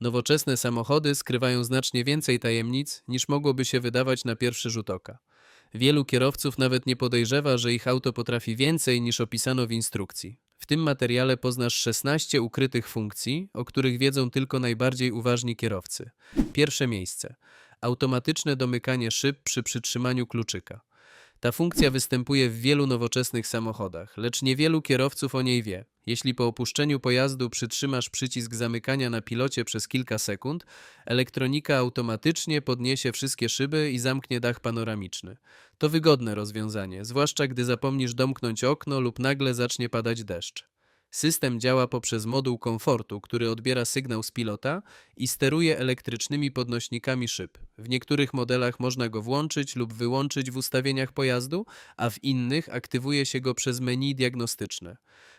Nowoczesne samochody skrywają znacznie więcej tajemnic, niż mogłoby się wydawać na pierwszy rzut oka. Wielu kierowców nawet nie podejrzewa, że ich auto potrafi więcej niż opisano w instrukcji. W tym materiale poznasz 16 ukrytych funkcji, o których wiedzą tylko najbardziej uważni kierowcy. Pierwsze miejsce. Automatyczne domykanie szyb przy przytrzymaniu kluczyka. Ta funkcja występuje w wielu nowoczesnych samochodach, lecz niewielu kierowców o niej wie. Jeśli po opuszczeniu pojazdu przytrzymasz przycisk zamykania na pilocie przez kilka sekund, elektronika automatycznie podniesie wszystkie szyby i zamknie dach panoramiczny. To wygodne rozwiązanie, zwłaszcza gdy zapomnisz domknąć okno lub nagle zacznie padać deszcz. System działa poprzez moduł komfortu, który odbiera sygnał z pilota i steruje elektrycznymi podnośnikami szyb. W niektórych modelach można go włączyć lub wyłączyć w ustawieniach pojazdu, a w innych aktywuje się go przez menu diagnostyczne.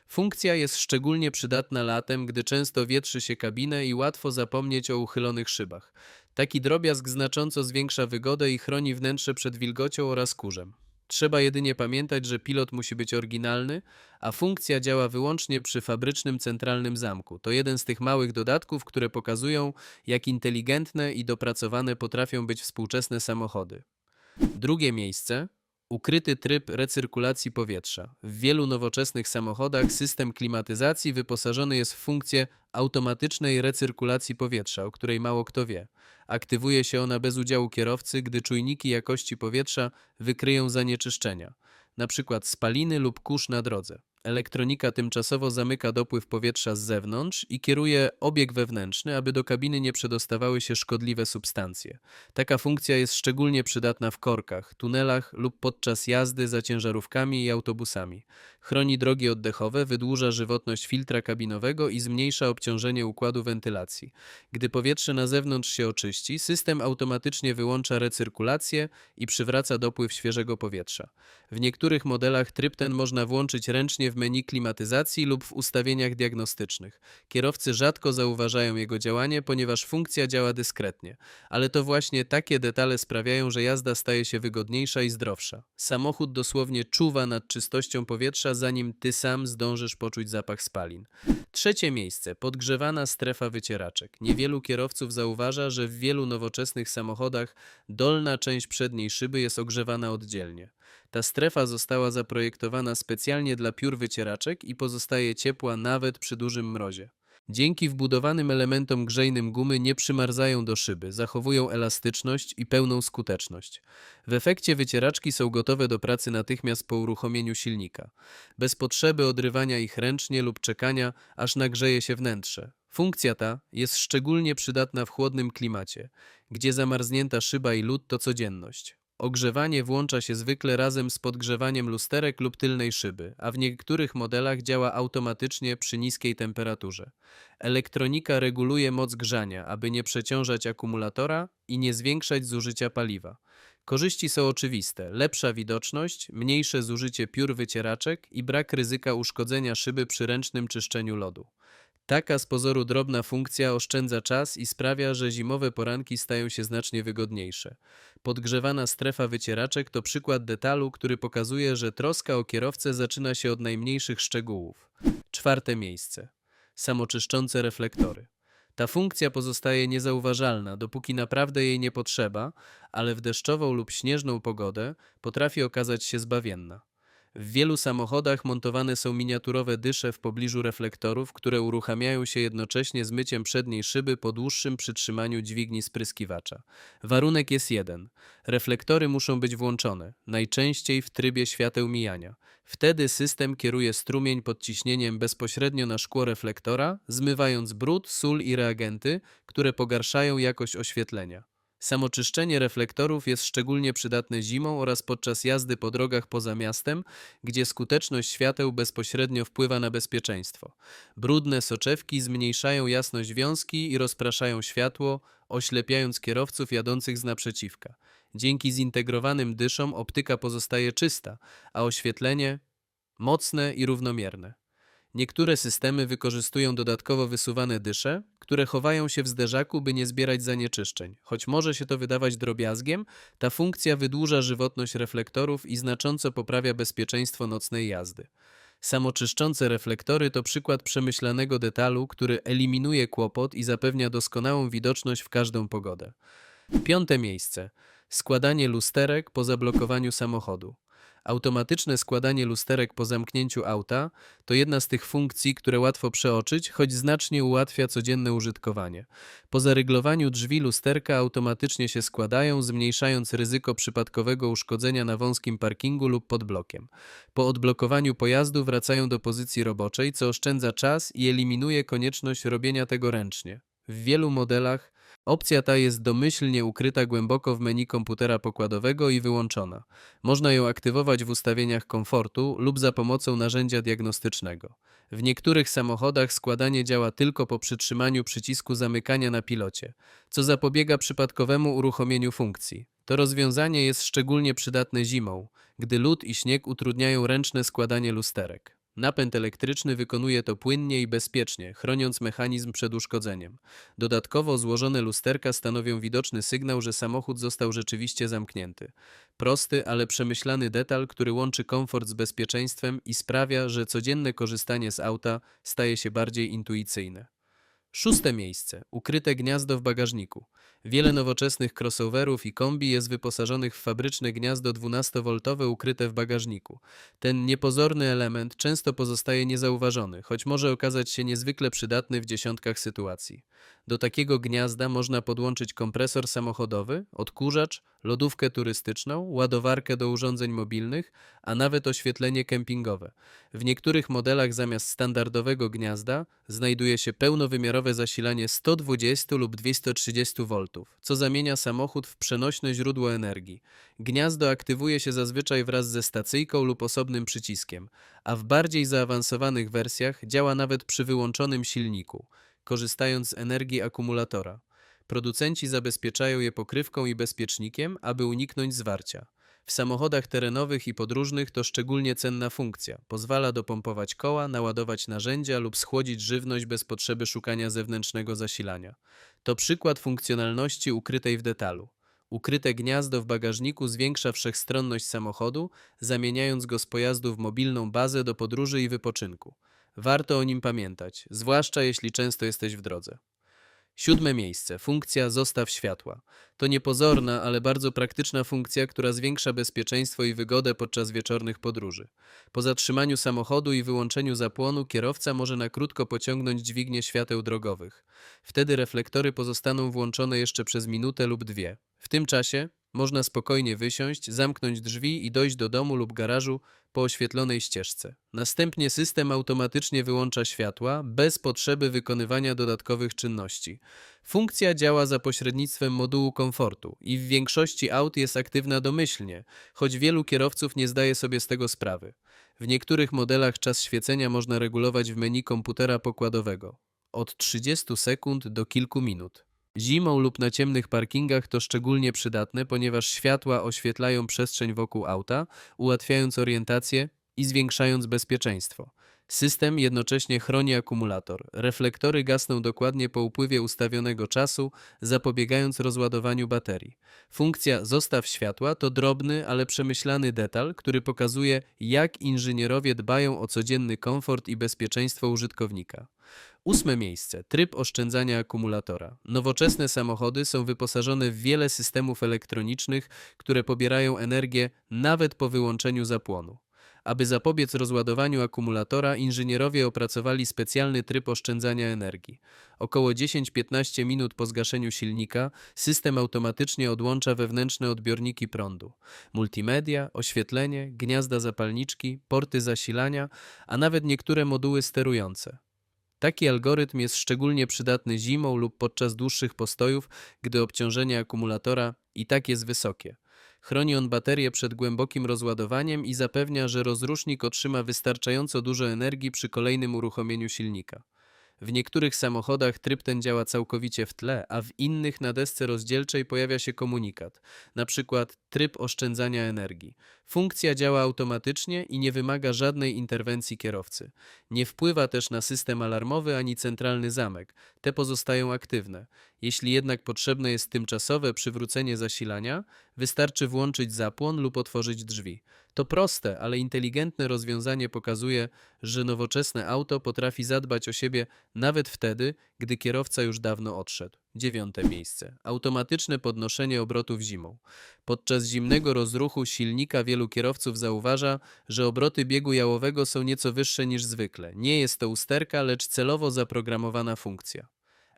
Funkcja jest szczególnie przydatna latem, gdy często wietrzy się kabinę i łatwo zapomnieć o uchylonych szybach. Taki drobiazg znacząco zwiększa wygodę i chroni wnętrze przed wilgocią oraz kurzem. Trzeba jedynie pamiętać, że pilot musi być oryginalny, a funkcja działa wyłącznie przy fabrycznym centralnym zamku. To jeden z tych małych dodatków, które pokazują, jak inteligentne i dopracowane potrafią być współczesne samochody. Drugie miejsce. Ukryty tryb recyrkulacji powietrza. W wielu nowoczesnych samochodach system klimatyzacji wyposażony jest w funkcję automatycznej recyrkulacji powietrza, o której mało kto wie. Aktywuje się ona bez udziału kierowcy, gdy czujniki jakości powietrza wykryją zanieczyszczenia, np. spaliny lub kurz na drodze. Elektronika tymczasowo zamyka dopływ powietrza z zewnątrz i kieruje obieg wewnętrzny, aby do kabiny nie przedostawały się szkodliwe substancje. Taka funkcja jest szczególnie przydatna w korkach, tunelach lub podczas jazdy za ciężarówkami i autobusami. Chroni drogi oddechowe, wydłuża żywotność filtra kabinowego i zmniejsza obciążenie układu wentylacji. Gdy powietrze na zewnątrz się oczyści, system automatycznie wyłącza recyrkulację i przywraca dopływ świeżego powietrza. W niektórych modelach tryb ten można włączyć ręcznie w menu klimatyzacji lub w ustawieniach diagnostycznych. Kierowcy rzadko zauważają jego działanie, ponieważ funkcja działa dyskretnie, ale to właśnie takie detale sprawiają, że jazda staje się wygodniejsza i zdrowsza. Samochód dosłownie czuwa nad czystością powietrza, zanim ty sam zdążysz poczuć zapach spalin. Trzecie miejsce podgrzewana strefa wycieraczek. Niewielu kierowców zauważa, że w wielu nowoczesnych samochodach dolna część przedniej szyby jest ogrzewana oddzielnie. Ta strefa została zaprojektowana specjalnie dla piór wycieraczek i pozostaje ciepła nawet przy dużym mrozie. Dzięki wbudowanym elementom grzejnym gumy nie przymarzają do szyby, zachowują elastyczność i pełną skuteczność. W efekcie wycieraczki są gotowe do pracy natychmiast po uruchomieniu silnika, bez potrzeby odrywania ich ręcznie lub czekania, aż nagrzeje się wnętrze. Funkcja ta jest szczególnie przydatna w chłodnym klimacie, gdzie zamarznięta szyba i lód to codzienność. Ogrzewanie włącza się zwykle razem z podgrzewaniem lusterek lub tylnej szyby, a w niektórych modelach działa automatycznie przy niskiej temperaturze. Elektronika reguluje moc grzania, aby nie przeciążać akumulatora i nie zwiększać zużycia paliwa. Korzyści są oczywiste: lepsza widoczność, mniejsze zużycie piór wycieraczek i brak ryzyka uszkodzenia szyby przy ręcznym czyszczeniu lodu. Taka z pozoru drobna funkcja oszczędza czas i sprawia, że zimowe poranki stają się znacznie wygodniejsze. Podgrzewana strefa wycieraczek to przykład detalu, który pokazuje, że troska o kierowcę zaczyna się od najmniejszych szczegółów. Czwarte miejsce. Samoczyszczące reflektory. Ta funkcja pozostaje niezauważalna, dopóki naprawdę jej nie potrzeba, ale w deszczową lub śnieżną pogodę potrafi okazać się zbawienna. W wielu samochodach montowane są miniaturowe dysze w pobliżu reflektorów, które uruchamiają się jednocześnie z myciem przedniej szyby po dłuższym przytrzymaniu dźwigni spryskiwacza. Warunek jest jeden. Reflektory muszą być włączone, najczęściej w trybie świateł mijania. Wtedy system kieruje strumień pod ciśnieniem bezpośrednio na szkło reflektora, zmywając brud, sól i reagenty, które pogarszają jakość oświetlenia. Samoczyszczenie reflektorów jest szczególnie przydatne zimą oraz podczas jazdy po drogach poza miastem, gdzie skuteczność świateł bezpośrednio wpływa na bezpieczeństwo. Brudne soczewki zmniejszają jasność wiązki i rozpraszają światło, oślepiając kierowców jadących z naprzeciwka. Dzięki zintegrowanym dyszom optyka pozostaje czysta, a oświetlenie mocne i równomierne. Niektóre systemy wykorzystują dodatkowo wysuwane dysze, które chowają się w zderzaku, by nie zbierać zanieczyszczeń. Choć może się to wydawać drobiazgiem, ta funkcja wydłuża żywotność reflektorów i znacząco poprawia bezpieczeństwo nocnej jazdy. Samoczyszczące reflektory to przykład przemyślanego detalu, który eliminuje kłopot i zapewnia doskonałą widoczność w każdą pogodę. Piąte miejsce. Składanie lusterek po zablokowaniu samochodu. Automatyczne składanie lusterek po zamknięciu auta to jedna z tych funkcji, które łatwo przeoczyć, choć znacznie ułatwia codzienne użytkowanie. Po zaryglowaniu drzwi lusterka automatycznie się składają, zmniejszając ryzyko przypadkowego uszkodzenia na wąskim parkingu lub pod blokiem. Po odblokowaniu pojazdu wracają do pozycji roboczej, co oszczędza czas i eliminuje konieczność robienia tego ręcznie. W wielu modelach Opcja ta jest domyślnie ukryta głęboko w menu komputera pokładowego i wyłączona. Można ją aktywować w ustawieniach komfortu lub za pomocą narzędzia diagnostycznego. W niektórych samochodach składanie działa tylko po przytrzymaniu przycisku zamykania na pilocie, co zapobiega przypadkowemu uruchomieniu funkcji. To rozwiązanie jest szczególnie przydatne zimą, gdy lód i śnieg utrudniają ręczne składanie lusterek. Napęd elektryczny wykonuje to płynnie i bezpiecznie, chroniąc mechanizm przed uszkodzeniem. Dodatkowo złożone lusterka stanowią widoczny sygnał, że samochód został rzeczywiście zamknięty. Prosty, ale przemyślany detal, który łączy komfort z bezpieczeństwem i sprawia, że codzienne korzystanie z auta staje się bardziej intuicyjne. Szóste miejsce. Ukryte gniazdo w bagażniku. Wiele nowoczesnych crossoverów i kombi jest wyposażonych w fabryczne gniazdo 12V ukryte w bagażniku. Ten niepozorny element często pozostaje niezauważony, choć może okazać się niezwykle przydatny w dziesiątkach sytuacji. Do takiego gniazda można podłączyć kompresor samochodowy, odkurzacz, lodówkę turystyczną, ładowarkę do urządzeń mobilnych, a nawet oświetlenie kempingowe. W niektórych modelach zamiast standardowego gniazda znajduje się pełnowymiarowe zasilanie 120 lub 230 V, co zamienia samochód w przenośne źródło energii. Gniazdo aktywuje się zazwyczaj wraz ze stacyjką lub osobnym przyciskiem, a w bardziej zaawansowanych wersjach działa nawet przy wyłączonym silniku korzystając z energii akumulatora. Producenci zabezpieczają je pokrywką i bezpiecznikiem, aby uniknąć zwarcia. W samochodach terenowych i podróżnych to szczególnie cenna funkcja. Pozwala dopompować koła, naładować narzędzia lub schłodzić żywność bez potrzeby szukania zewnętrznego zasilania. To przykład funkcjonalności ukrytej w detalu. Ukryte gniazdo w bagażniku zwiększa wszechstronność samochodu, zamieniając go z pojazdu w mobilną bazę do podróży i wypoczynku. Warto o nim pamiętać, zwłaszcza jeśli często jesteś w drodze. Siódme miejsce. Funkcja zostaw światła. To niepozorna, ale bardzo praktyczna funkcja, która zwiększa bezpieczeństwo i wygodę podczas wieczornych podróży. Po zatrzymaniu samochodu i wyłączeniu zapłonu kierowca może na krótko pociągnąć dźwignię świateł drogowych. Wtedy reflektory pozostaną włączone jeszcze przez minutę lub dwie. W tym czasie można spokojnie wysiąść, zamknąć drzwi i dojść do domu lub garażu po oświetlonej ścieżce. Następnie system automatycznie wyłącza światła bez potrzeby wykonywania dodatkowych czynności. Funkcja działa za pośrednictwem modułu komfortu i w większości aut jest aktywna domyślnie, choć wielu kierowców nie zdaje sobie z tego sprawy. W niektórych modelach czas świecenia można regulować w menu komputera pokładowego od 30 sekund do kilku minut. Zimą lub na ciemnych parkingach to szczególnie przydatne, ponieważ światła oświetlają przestrzeń wokół auta, ułatwiając orientację i zwiększając bezpieczeństwo. System jednocześnie chroni akumulator. Reflektory gasną dokładnie po upływie ustawionego czasu, zapobiegając rozładowaniu baterii. Funkcja zostaw światła to drobny, ale przemyślany detal, który pokazuje, jak inżynierowie dbają o codzienny komfort i bezpieczeństwo użytkownika. Ósme miejsce. Tryb oszczędzania akumulatora. Nowoczesne samochody są wyposażone w wiele systemów elektronicznych, które pobierają energię nawet po wyłączeniu zapłonu. Aby zapobiec rozładowaniu akumulatora, inżynierowie opracowali specjalny tryb oszczędzania energii. Około 10-15 minut po zgaszeniu silnika system automatycznie odłącza wewnętrzne odbiorniki prądu. Multimedia, oświetlenie, gniazda zapalniczki, porty zasilania, a nawet niektóre moduły sterujące. Taki algorytm jest szczególnie przydatny zimą lub podczas dłuższych postojów, gdy obciążenie akumulatora i tak jest wysokie. Chroni on baterię przed głębokim rozładowaniem i zapewnia, że rozrusznik otrzyma wystarczająco dużo energii przy kolejnym uruchomieniu silnika. W niektórych samochodach tryb ten działa całkowicie w tle, a w innych na desce rozdzielczej pojawia się komunikat, przykład tryb oszczędzania energii. Funkcja działa automatycznie i nie wymaga żadnej interwencji kierowcy. Nie wpływa też na system alarmowy ani centralny zamek. Te pozostają aktywne. Jeśli jednak potrzebne jest tymczasowe przywrócenie zasilania, wystarczy włączyć zapłon lub otworzyć drzwi. To proste, ale inteligentne rozwiązanie pokazuje, że nowoczesne auto potrafi zadbać o siebie nawet wtedy, gdy kierowca już dawno odszedł. Dziewiąte miejsce. Automatyczne podnoszenie obrotów zimą. Podczas zimnego rozruchu silnika wielu kierowców zauważa, że obroty biegu jałowego są nieco wyższe niż zwykle. Nie jest to usterka, lecz celowo zaprogramowana funkcja.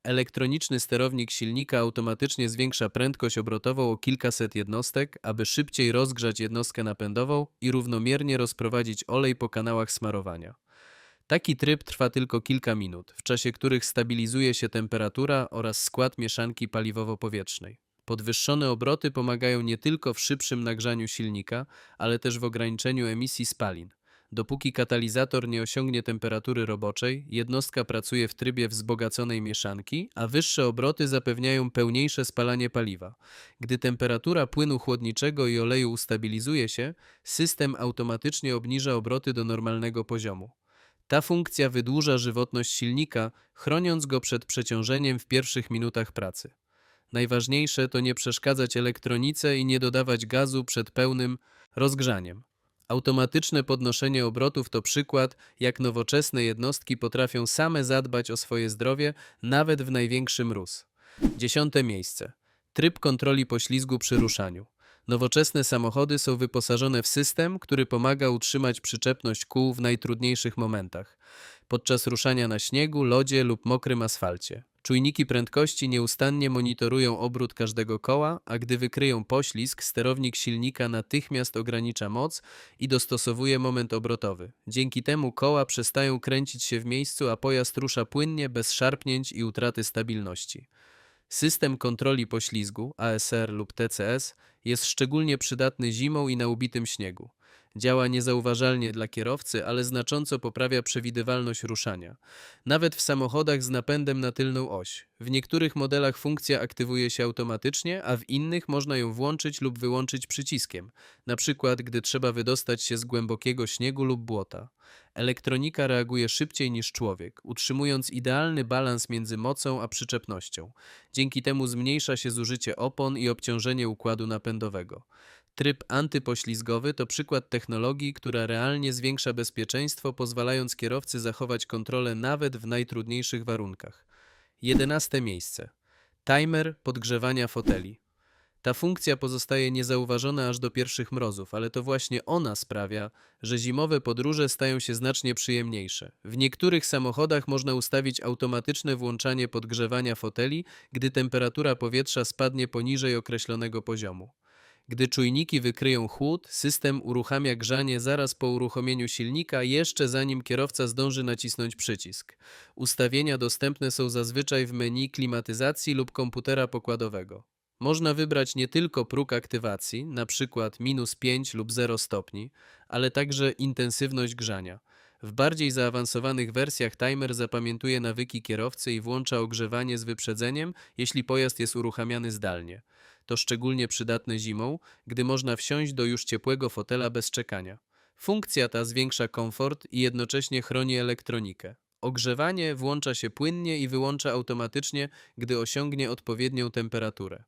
Elektroniczny sterownik silnika automatycznie zwiększa prędkość obrotową o kilkaset jednostek, aby szybciej rozgrzać jednostkę napędową i równomiernie rozprowadzić olej po kanałach smarowania. Taki tryb trwa tylko kilka minut, w czasie których stabilizuje się temperatura oraz skład mieszanki paliwowo-powietrznej. Podwyższone obroty pomagają nie tylko w szybszym nagrzaniu silnika, ale też w ograniczeniu emisji spalin. Dopóki katalizator nie osiągnie temperatury roboczej, jednostka pracuje w trybie wzbogaconej mieszanki, a wyższe obroty zapewniają pełniejsze spalanie paliwa. Gdy temperatura płynu chłodniczego i oleju ustabilizuje się, system automatycznie obniża obroty do normalnego poziomu. Ta funkcja wydłuża żywotność silnika, chroniąc go przed przeciążeniem w pierwszych minutach pracy. Najważniejsze to nie przeszkadzać elektronice i nie dodawać gazu przed pełnym rozgrzaniem. Automatyczne podnoszenie obrotów to przykład, jak nowoczesne jednostki potrafią same zadbać o swoje zdrowie nawet w największy mróz. Dziesiąte miejsce. Tryb kontroli poślizgu przy ruszaniu. Nowoczesne samochody są wyposażone w system, który pomaga utrzymać przyczepność kół w najtrudniejszych momentach podczas ruszania na śniegu, lodzie lub mokrym asfalcie. Czujniki prędkości nieustannie monitorują obrót każdego koła, a gdy wykryją poślizg, sterownik silnika natychmiast ogranicza moc i dostosowuje moment obrotowy. Dzięki temu koła przestają kręcić się w miejscu, a pojazd rusza płynnie, bez szarpnięć i utraty stabilności. System kontroli poślizgu, ASR lub TCS, jest szczególnie przydatny zimą i na ubitym śniegu. Działa niezauważalnie dla kierowcy, ale znacząco poprawia przewidywalność ruszania. Nawet w samochodach z napędem na tylną oś. W niektórych modelach funkcja aktywuje się automatycznie, a w innych można ją włączyć lub wyłączyć przyciskiem, na przykład gdy trzeba wydostać się z głębokiego śniegu lub błota. Elektronika reaguje szybciej niż człowiek, utrzymując idealny balans między mocą a przyczepnością. Dzięki temu zmniejsza się zużycie opon i obciążenie układu napędowego. Tryb antypoślizgowy to przykład technologii, która realnie zwiększa bezpieczeństwo, pozwalając kierowcy zachować kontrolę nawet w najtrudniejszych warunkach. 11 miejsce. Timer podgrzewania foteli. Ta funkcja pozostaje niezauważona aż do pierwszych mrozów, ale to właśnie ona sprawia, że zimowe podróże stają się znacznie przyjemniejsze. W niektórych samochodach można ustawić automatyczne włączanie podgrzewania foteli, gdy temperatura powietrza spadnie poniżej określonego poziomu. Gdy czujniki wykryją chłód, system uruchamia grzanie zaraz po uruchomieniu silnika, jeszcze zanim kierowca zdąży nacisnąć przycisk. Ustawienia dostępne są zazwyczaj w menu klimatyzacji lub komputera pokładowego. Można wybrać nie tylko próg aktywacji, np. minus 5 lub 0 stopni, ale także intensywność grzania. W bardziej zaawansowanych wersjach timer zapamiętuje nawyki kierowcy i włącza ogrzewanie z wyprzedzeniem, jeśli pojazd jest uruchamiany zdalnie. To szczególnie przydatne zimą, gdy można wsiąść do już ciepłego fotela bez czekania. Funkcja ta zwiększa komfort i jednocześnie chroni elektronikę. Ogrzewanie włącza się płynnie i wyłącza automatycznie, gdy osiągnie odpowiednią temperaturę.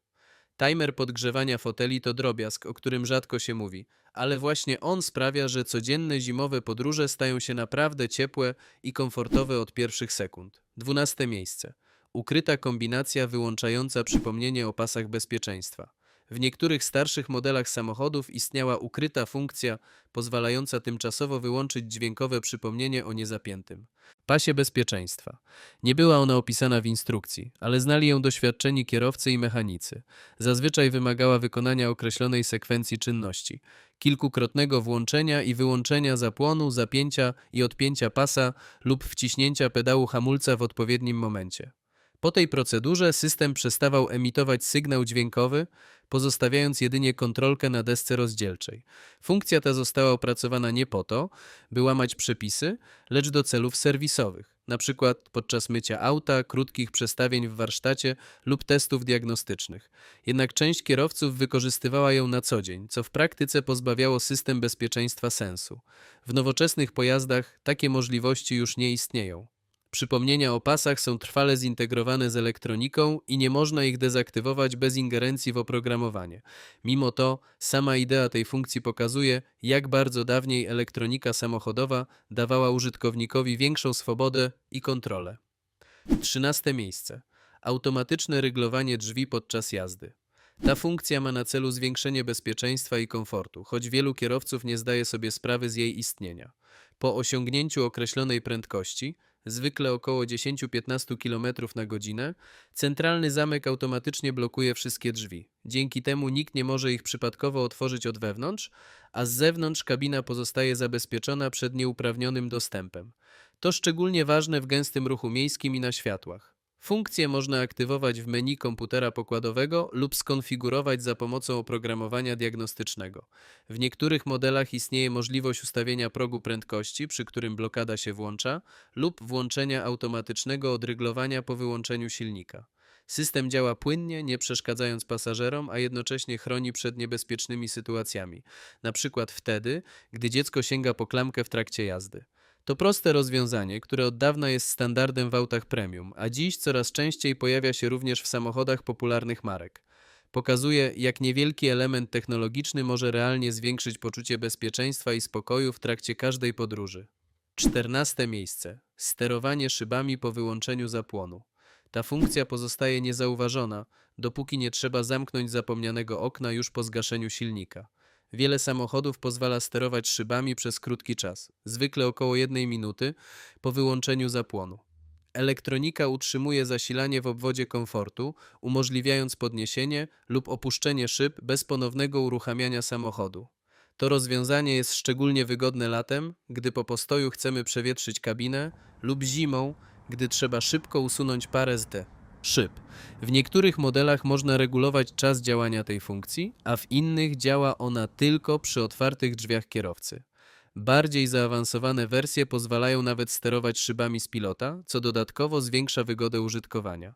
Timer podgrzewania foteli to drobiazg, o którym rzadko się mówi, ale właśnie on sprawia, że codzienne zimowe podróże stają się naprawdę ciepłe i komfortowe od pierwszych sekund. 12 miejsce. Ukryta kombinacja wyłączająca przypomnienie o pasach bezpieczeństwa. W niektórych starszych modelach samochodów istniała ukryta funkcja pozwalająca tymczasowo wyłączyć dźwiękowe przypomnienie o niezapiętym pasie bezpieczeństwa. Nie była ona opisana w instrukcji, ale znali ją doświadczeni kierowcy i mechanicy. Zazwyczaj wymagała wykonania określonej sekwencji czynności, kilkukrotnego włączenia i wyłączenia zapłonu, zapięcia i odpięcia pasa lub wciśnięcia pedału hamulca w odpowiednim momencie. Po tej procedurze system przestawał emitować sygnał dźwiękowy, pozostawiając jedynie kontrolkę na desce rozdzielczej. Funkcja ta została opracowana nie po to, by łamać przepisy, lecz do celów serwisowych. przykład podczas mycia auta, krótkich przestawień w warsztacie lub testów diagnostycznych. Jednak część kierowców wykorzystywała ją na co dzień, co w praktyce pozbawiało system bezpieczeństwa sensu. W nowoczesnych pojazdach takie możliwości już nie istnieją. Przypomnienia o pasach są trwale zintegrowane z elektroniką i nie można ich dezaktywować bez ingerencji w oprogramowanie. Mimo to sama idea tej funkcji pokazuje, jak bardzo dawniej elektronika samochodowa dawała użytkownikowi większą swobodę i kontrolę. Trzynaste miejsce. Automatyczne ryglowanie drzwi podczas jazdy. Ta funkcja ma na celu zwiększenie bezpieczeństwa i komfortu, choć wielu kierowców nie zdaje sobie sprawy z jej istnienia. Po osiągnięciu określonej prędkości, zwykle około 10-15 km na godzinę, centralny zamek automatycznie blokuje wszystkie drzwi. Dzięki temu nikt nie może ich przypadkowo otworzyć od wewnątrz, a z zewnątrz kabina pozostaje zabezpieczona przed nieuprawnionym dostępem. To szczególnie ważne w gęstym ruchu miejskim i na światłach. Funkcję można aktywować w menu komputera pokładowego lub skonfigurować za pomocą oprogramowania diagnostycznego. W niektórych modelach istnieje możliwość ustawienia progu prędkości, przy którym blokada się włącza, lub włączenia automatycznego odryglowania po wyłączeniu silnika. System działa płynnie, nie przeszkadzając pasażerom, a jednocześnie chroni przed niebezpiecznymi sytuacjami, na przykład wtedy, gdy dziecko sięga po klamkę w trakcie jazdy. To proste rozwiązanie, które od dawna jest standardem w autach premium, a dziś coraz częściej pojawia się również w samochodach popularnych marek. Pokazuje, jak niewielki element technologiczny może realnie zwiększyć poczucie bezpieczeństwa i spokoju w trakcie każdej podróży. 14 miejsce. Sterowanie szybami po wyłączeniu zapłonu. Ta funkcja pozostaje niezauważona, dopóki nie trzeba zamknąć zapomnianego okna już po zgaszeniu silnika. Wiele samochodów pozwala sterować szybami przez krótki czas, zwykle około jednej minuty po wyłączeniu zapłonu. Elektronika utrzymuje zasilanie w obwodzie komfortu, umożliwiając podniesienie lub opuszczenie szyb bez ponownego uruchamiania samochodu. To rozwiązanie jest szczególnie wygodne latem, gdy po postoju chcemy przewietrzyć kabinę, lub zimą, gdy trzeba szybko usunąć parę z D szyb. W niektórych modelach można regulować czas działania tej funkcji, a w innych działa ona tylko przy otwartych drzwiach kierowcy. Bardziej zaawansowane wersje pozwalają nawet sterować szybami z pilota, co dodatkowo zwiększa wygodę użytkowania.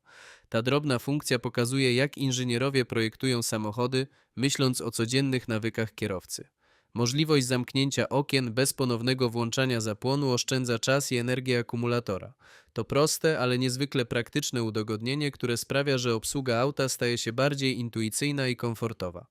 Ta drobna funkcja pokazuje, jak inżynierowie projektują samochody, myśląc o codziennych nawykach kierowcy. Możliwość zamknięcia okien bez ponownego włączania zapłonu oszczędza czas i energię akumulatora. To proste, ale niezwykle praktyczne udogodnienie, które sprawia, że obsługa auta staje się bardziej intuicyjna i komfortowa.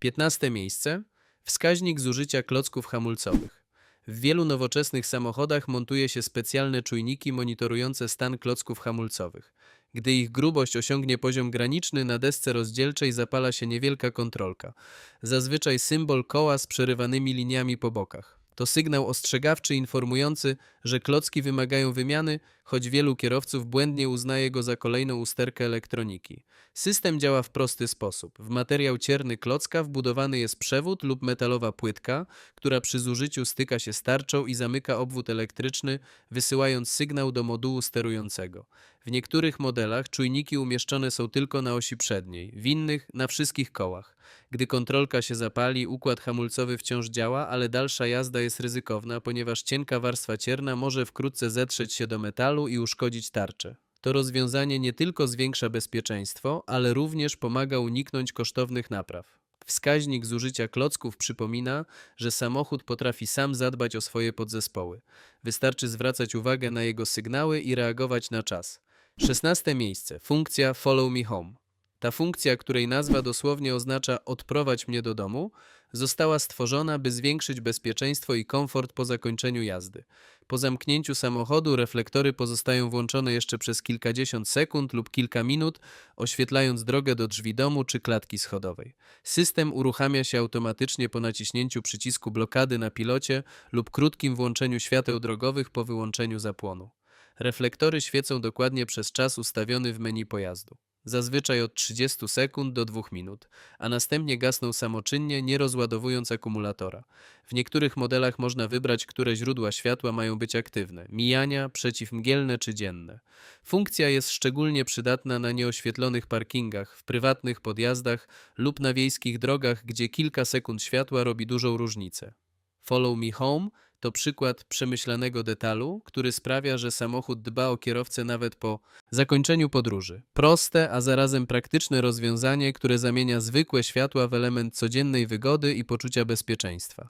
15 miejsce. Wskaźnik zużycia klocków hamulcowych. W wielu nowoczesnych samochodach montuje się specjalne czujniki monitorujące stan klocków hamulcowych. Gdy ich grubość osiągnie poziom graniczny, na desce rozdzielczej zapala się niewielka kontrolka. Zazwyczaj symbol koła z przerywanymi liniami po bokach. To sygnał ostrzegawczy informujący, że klocki wymagają wymiany, choć wielu kierowców błędnie uznaje go za kolejną usterkę elektroniki. System działa w prosty sposób. W materiał cierny klocka wbudowany jest przewód lub metalowa płytka, która przy zużyciu styka się z tarczą i zamyka obwód elektryczny, wysyłając sygnał do modułu sterującego. W niektórych modelach czujniki umieszczone są tylko na osi przedniej, w innych na wszystkich kołach. Gdy kontrolka się zapali, układ hamulcowy wciąż działa, ale dalsza jazda jest ryzykowna, ponieważ cienka warstwa cierna może wkrótce zetrzeć się do metalu i uszkodzić tarczę. To rozwiązanie nie tylko zwiększa bezpieczeństwo, ale również pomaga uniknąć kosztownych napraw. Wskaźnik zużycia klocków przypomina, że samochód potrafi sam zadbać o swoje podzespoły. Wystarczy zwracać uwagę na jego sygnały i reagować na czas. 16 miejsce. Funkcja Follow Me Home. Ta funkcja, której nazwa dosłownie oznacza odprowadź mnie do domu, została stworzona, by zwiększyć bezpieczeństwo i komfort po zakończeniu jazdy. Po zamknięciu samochodu reflektory pozostają włączone jeszcze przez kilkadziesiąt sekund lub kilka minut, oświetlając drogę do drzwi domu czy klatki schodowej. System uruchamia się automatycznie po naciśnięciu przycisku blokady na pilocie lub krótkim włączeniu świateł drogowych po wyłączeniu zapłonu. Reflektory świecą dokładnie przez czas ustawiony w menu pojazdu zazwyczaj od 30 sekund do 2 minut, a następnie gasną samoczynnie, nie rozładowując akumulatora. W niektórych modelach można wybrać, które źródła światła mają być aktywne mijania, przeciwmgielne czy dzienne. Funkcja jest szczególnie przydatna na nieoświetlonych parkingach, w prywatnych podjazdach lub na wiejskich drogach, gdzie kilka sekund światła robi dużą różnicę. Follow Me Home to przykład przemyślanego detalu, który sprawia, że samochód dba o kierowcę nawet po zakończeniu podróży. Proste, a zarazem praktyczne rozwiązanie, które zamienia zwykłe światła w element codziennej wygody i poczucia bezpieczeństwa.